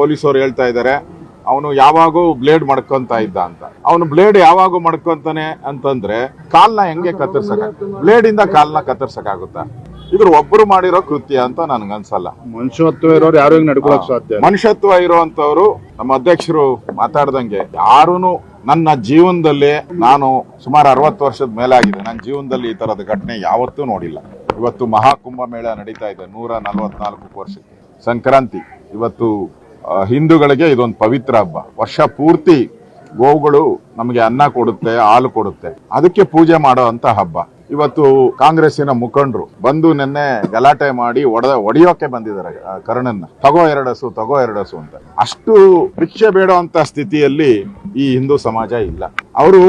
ಪೊಲೀಸರು ಹೇಳ್ತಾ ಇದ್ದಾರೆ ಅವನು ಯಾವಾಗೂ ಬ್ಲೇಡ್ ಮಡ್ಕೊಂತ ಇದ್ದ ಅಂತ. ಅವನು ಬ್ಲೇಡ್ ಯಾವಾಗೂ ಮಡ್ಕೊಂತಾನೆ ಅಂತಂದ್ರೆ ಕಾಲ್ನ ಹೆಂಗೆ ಕತ್ತರ್ಸಕ ಬ್ಲೇಡ್ ಇಂದ ಕಾಲ್ನ ಕತ್ತರ್ಸಕ್ಕಾಗುತ್ತಾ ಇದ್ರ ಒಬ್ರು ಮಾಡಿರೋ ಕೃತ್ಯ ಅಂತ ನನ್ಗನ್ಸಲ್ಲ. ಮನುಷ್ಯತ್ವ ಇರೋರು ಯಾರು ನಡ್ಕೊಳಕ್ ಸಾಧ್ಯ ಮನುಷ್ಯತ್ವ ಇರುವಂತವ್ರು ನಮ್ಮ ಅಧ್ಯಕ್ಷರು ಮಾತಾಡ್ದಂಗೆ ಯಾರೂನು ನನ್ನ ಜೀವನದಲ್ಲಿ ನಾನು ಸುಮಾರು ಅರವತ್ತು ವರ್ಷದ ಮೇಲಾಗಿದೆ. ನನ್ನ ಜೀವನದಲ್ಲಿ ಈ ತರದ ಘಟನೆ ಯಾವತ್ತೂ ನೋಡಿಲ್ಲ. ಇವತ್ತು ಮಹಾಕುಂಭ ಮೇಳ ನಡೀತಾ ಇದೆ ನೂರ ನಲವತ್ನಾಲ್ಕು ವರ್ಷಕ್ಕೆ. ಸಂಕ್ರಾಂತಿ ಇವತ್ತು ಹಿಂದೂಗಳಿಗೆ ಇದೊಂದು ಪವಿತ್ರ ಹಬ್ಬ. ವರ್ಷ ಪೂರ್ತಿ ಗೋವುಗಳು ನಮಗೆ ಅನ್ನ ಕೊಡುತ್ತೆ, ಹಾಲು ಕೊಡುತ್ತೆ. ಅದಕ್ಕೆ ಪೂಜೆ ಮಾಡೋ ಹಬ್ಬ. ಇವತ್ತು ಕಾಂಗ್ರೆಸ್ಸಿನ ಮುಖಂಡರು ಬಂದು ನಿನ್ನೆ ಗಲಾಟೆ ಮಾಡಿ ಒಡೆದ ಒಡೆಯೋಕೆ ಬಂದಿದ್ದಾರೆ ಕರ್ಣನ್ನ. ತಗೋ ಎರಡಸು ತಗೋ ಎರಡಸು ಅಂತ. ಅಷ್ಟು ಭಿಕ್ಷೆ ಬೇಡೋ ಅಂತ ಸ್ಥಿತಿಯಲ್ಲಿ ಈ ಹಿಂದೂ ಸಮಾಜ ಇಲ್ಲ. ಅವರು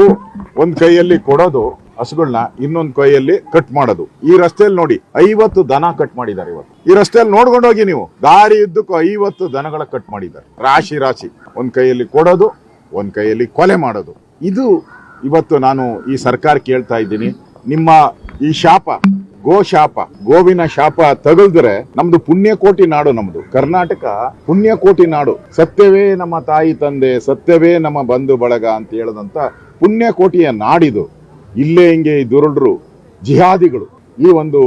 ಒಂದ್ ಕೈಯಲ್ಲಿ ಕೊಡೋದು ಹಸುಗಳನ್ನ ಇನ್ನೊಂದು ಕೈಯಲ್ಲಿ ಕಟ್ ಮಾಡೋದು. ಈ ರಸ್ತೆಯಲ್ಲಿ ನೋಡಿ ಐವತ್ತು ದನ ಕಟ್ ಮಾಡಿದ್ದಾರೆ ಇವತ್ತು. ಈ ರಸ್ತೆಯಲ್ಲಿ ನೋಡ್ಕೊಂಡು ಹೋಗಿ ನೀವು, ದಾರಿ ಇದ್ದಕ್ಕೂ ಐವತ್ತು ದನಗಳ ಕಟ್ ಮಾಡಿದ್ದಾರೆ. ರಾಶಿ ರಾಶಿ. ಒಂದ್ ಕೈಯಲ್ಲಿ ಕೊಡೋದು, ಒಂದ್ ಕೈಯಲ್ಲಿ ಕೊಲೆ ಮಾಡೋದು. ಇದು ಇವತ್ತು ನಾನು ಈ ಸರ್ಕಾರ ಕೇಳ್ತಾ ಇದ್ದೀನಿ. ನಿಮ್ಮ ಈ ಶಾಪ, ಗೋ ಶಾಪ, ಗೋವಿನ ಶಾಪ ತಗಲ್ದ್ರೆ ನಮ್ದು ಪುಣ್ಯಕೋಟಿ ನಾಡು ನಮ್ದು. ಕರ್ನಾಟಕ ಪುಣ್ಯಕೋಟಿ ನಾಡು. ಸತ್ಯವೇ ನಮ್ಮ ತಾಯಿ ತಂದೆ, ಸತ್ಯವೇ ನಮ್ಮ ಬಂಧು ಬಳಗ ಅಂತ ಹೇಳದಂತ ಪುಣ್ಯಕೋಟಿಯ ನಾಡಿದು. ಇಲ್ಲೇ ಹಿಂಗೆ ಈ ದುರುಳರು ಜಿಹಾದಿಗಳು ಈ ಒಂದು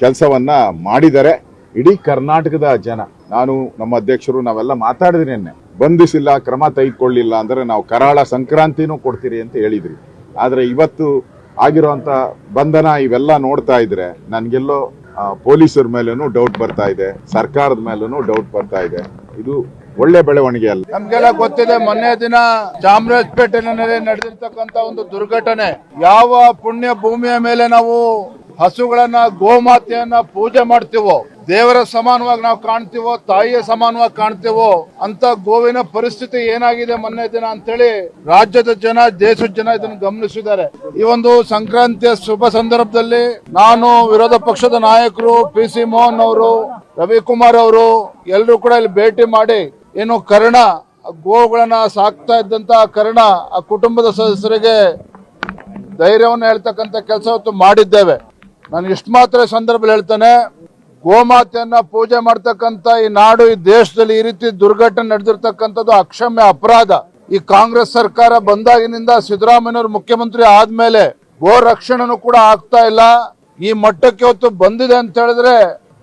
ಕೆಲಸವನ್ನ ಮಾಡಿದರೆ ಇಡೀ ಕರ್ನಾಟಕದ ಜನ, ನಾನು ನಮ್ಮ ಅಧ್ಯಕ್ಷರು ನಾವೆಲ್ಲ ಮಾತಾಡಿದ್ರಿ ನಿನ್ನೆ, ಬಂಧಿಸಿಲ್ಲ, ಕ್ರಮ ತೆಗೆದುಕೊಳ್ಳಿಲ್ಲ ಅಂದರೆ ನಾವು ಕರಾಳ ಸಂಕ್ರಾಂತಿನೂ ಕೊಡ್ತೀರಿ ಅಂತ ಹೇಳಿದ್ರಿ. ಆದರೆ ಇವತ್ತು ಆಗಿರುವಂಥ ಬಂಧನ ಇವೆಲ್ಲ ನೋಡ್ತಾ ಇದ್ರೆ ನನ್ಗೆಲ್ಲೋ ಪೊಲೀಸರ ಮೇಲೂ ಡೌಟ್ ಬರ್ತಾ ಇದೆ, ಸರ್ಕಾರದ ಮೇಲೂ ಡೌಟ್ ಬರ್ತಾ ಇದೆ. ಇದು ಒಳ್ಳೆ ಬೆಳವಣಿಗೆ ಅಲ್ಲ. ನಮ್ಗೆಲ್ಲ ಗೊತ್ತಿದೆ, ಮೊನ್ನೆ ದಿನ ಚಾಮರಾಜಪೇಟೆನಲ್ಲಿ ನಡೆದಿರ್ತಕ್ಕಂತ ಒಂದು ದುರ್ಘಟನೆ. ಯಾವ ಪುಣ್ಯ ಭೂಮಿಯ ಮೇಲೆ ನಾವು ಹಸುಗಳನ್ನ, ಗೋಮಾತೆಯನ್ನ ಪೂಜೆ ಮಾಡ್ತೀವೋ ದೇವರ ಸಮಾನವಾಗಿ ನಾವು ಕಾಣ್ತೀವೋ, ತಾಯಿಯ ಸಮಾನವಾಗಿ ಕಾಣ್ತೀವೋ, ಅಂತ ಗೋವಿನ ಪರಿಸ್ಥಿತಿ ಏನಾಗಿದೆ ಮೊನ್ನೆ ದಿನ ಅಂತೇಳಿ ರಾಜ್ಯದ ಜನ, ದೇಶದ ಜನ ಇದನ್ನು ಗಮನಿಸಿದ್ದಾರೆ. ಈ ಒಂದು ಸಂಕ್ರಾಂತಿಯ ಶುಭ ಸಂದರ್ಭದಲ್ಲಿ ನಾನು ವಿರೋಧ ಪಕ್ಷದ ನಾಯಕರು ಪಿ ಸಿ ಮೋಹನ್ ಅವರು, ರವಿಕುಮಾರ್ ಅವರು ಎಲ್ಲರೂ ಕೂಡ ಇಲ್ಲಿ ಭೇಟಿ ಮಾಡಿ ಏನು ಕರ್ಣ ಆ ಗೋವುಗಳನ್ನ ಸಾಕ್ತಾ ಇದ್ದಂತ ಕರ್ಣ, ಆ ಕುಟುಂಬದ ಸದಸ್ಯರಿಗೆ ಧೈರ್ಯವನ್ನು ಹೇಳ್ತಕ್ಕಂಥ ಕೆಲಸವತ್ತು ಮಾಡಿದ್ದೇವೆ. ನಾನು ಇಷ್ಟು ಮಾತ್ರ ಸಂದರ್ಭದಲ್ಲಿ ಹೇಳ್ತೇನೆ ಗೋಮಾತೆಯನ್ನ ಪೂಜೆ ಮಾಡ್ತಕ್ಕಂಥ ಈ ನಾಡು, ಈ ದೇಶದಲ್ಲಿ ಈ ರೀತಿ ದುರ್ಘಟನೆ ನಡೆದಿರ್ತಕ್ಕಂಥದ್ದು ಅಕ್ಷಮ್ಯ ಅಪರಾಧ. ಈ ಕಾಂಗ್ರೆಸ್ ಸರ್ಕಾರ ಬಂದಾಗಿನಿಂದ ಸಿದ್ದರಾಮಯ್ಯವ್ರ ಮುಖ್ಯಮಂತ್ರಿ ಆದ್ಮೇಲೆ ಗೋ ರಕ್ಷಣೆನೂ ಕೂಡ ಆಗ್ತಾ ಇಲ್ಲ. ಈ ಮಟ್ಟಕ್ಕೆ ಹೊತ್ತು ಬಂದಿದೆ ಅಂತ ಹೇಳಿದ್ರೆ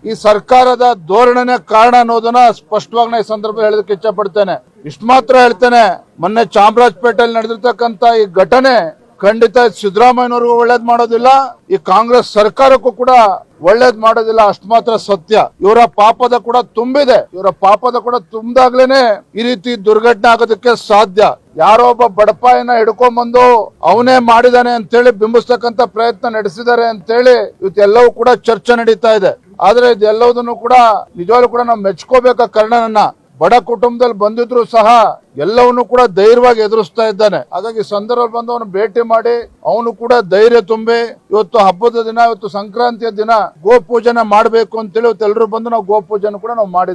ಈ ಸರ್ಕಾರದ ಧೋರಣೆನೇ ಕಾರಣ ಅನ್ನೋದನ್ನ ಸ್ಪಷ್ಟವಾಗಿ ಈ ಸಂದರ್ಭ ಹೇಳೋದಕ್ಕೆ ಇಷ್ಟ ಪಡ್ತೇನೆ. ಇಷ್ಟು ಮಾತ್ರ ಹೇಳ್ತೇನೆ, ಮೊನ್ನೆ ಚಾಮರಾಜಪೇಟೆಯಲ್ಲಿ ನಡೆದಿರ್ತಕ್ಕಂಥ ಈ ಘಟನೆ ಖಂಡಿತ ಸಿದ್ದರಾಮಯ್ಯನವ್ರಿಗೂ ಒಳ್ಳೇದ್ ಮಾಡೋದಿಲ್ಲ, ಈ ಕಾಂಗ್ರೆಸ್ ಸರ್ಕಾರಕ್ಕೂ ಕೂಡ ಒಳ್ಳೇದ್ ಮಾಡೋದಿಲ್ಲ, ಅಷ್ಟು ಮಾತ್ರ ಸತ್ಯ. ಇವರ ಪಾಪದ ಕೂಡ ತುಂಬಿದೆ. ಇವರ ಪಾಪದ ಕೂಡ ತುಂಬಿದಾಗ್ಲೇನೆ ಈ ರೀತಿ ದುರ್ಘಟನೆ ಆಗೋದಕ್ಕೆ ಸಾಧ್ಯ. ಯಾರೋ ಒಬ್ಬ ಬಡಪಾಯಿನ ಹಿಡ್ಕೊಂಡ್ಬಂದು ಅವನೇ ಮಾಡಿದಾನೆ ಅಂತೇಳಿ ಬಿಂಬಿಸ್ತಕ್ಕಂತ ಪ್ರಯತ್ನ ನಡೆಸಿದ್ದಾರೆ ಅಂತೇಳಿ ಇವತ್ತೆಲ್ಲವೂ ಕೂಡ ಚರ್ಚೆ ನಡೀತಾ ಇದೆ. ಆದ್ರೆ ಇದೆಲ್ಲವುದನ್ನು ಕೂಡ ನಿಜವಾಗ್ಲೂ ಕೂಡ ನಾವು ಮೆಚ್ಕೋಬೇಕ ಕರ್ಣನನ್ನ ಬಡ ಕುಟುಂಬದಲ್ಲಿ ಬಂದಿದ್ರು ಸಹ ಎಲ್ಲವನ್ನು ಕೂಡ ಧೈರ್ಯವಾಗಿ ಎದುರಿಸ್ತಾ ಇದ್ದಾನೆ. ಹಾಗಾಗಿ ಸಂದರ್ಭ ಬಂದು ಅವನು ಭೇಟಿ ಮಾಡಿ ಅವನು ಕೂಡ ಧೈರ್ಯ ತುಂಬಿ ಇವತ್ತು ಹಬ್ಬದ ದಿನ, ಇವತ್ತು ಸಂಕ್ರಾಂತಿಯ ದಿನ ಗೋ ಮಾಡಬೇಕು ಅಂತೇಳಿ ಇವತ್ತು ಎಲ್ಲರೂ ಬಂದು ನಾವು ಗೋ ಕೂಡ ನಾವು ಮಾಡಿದ್ವಿ.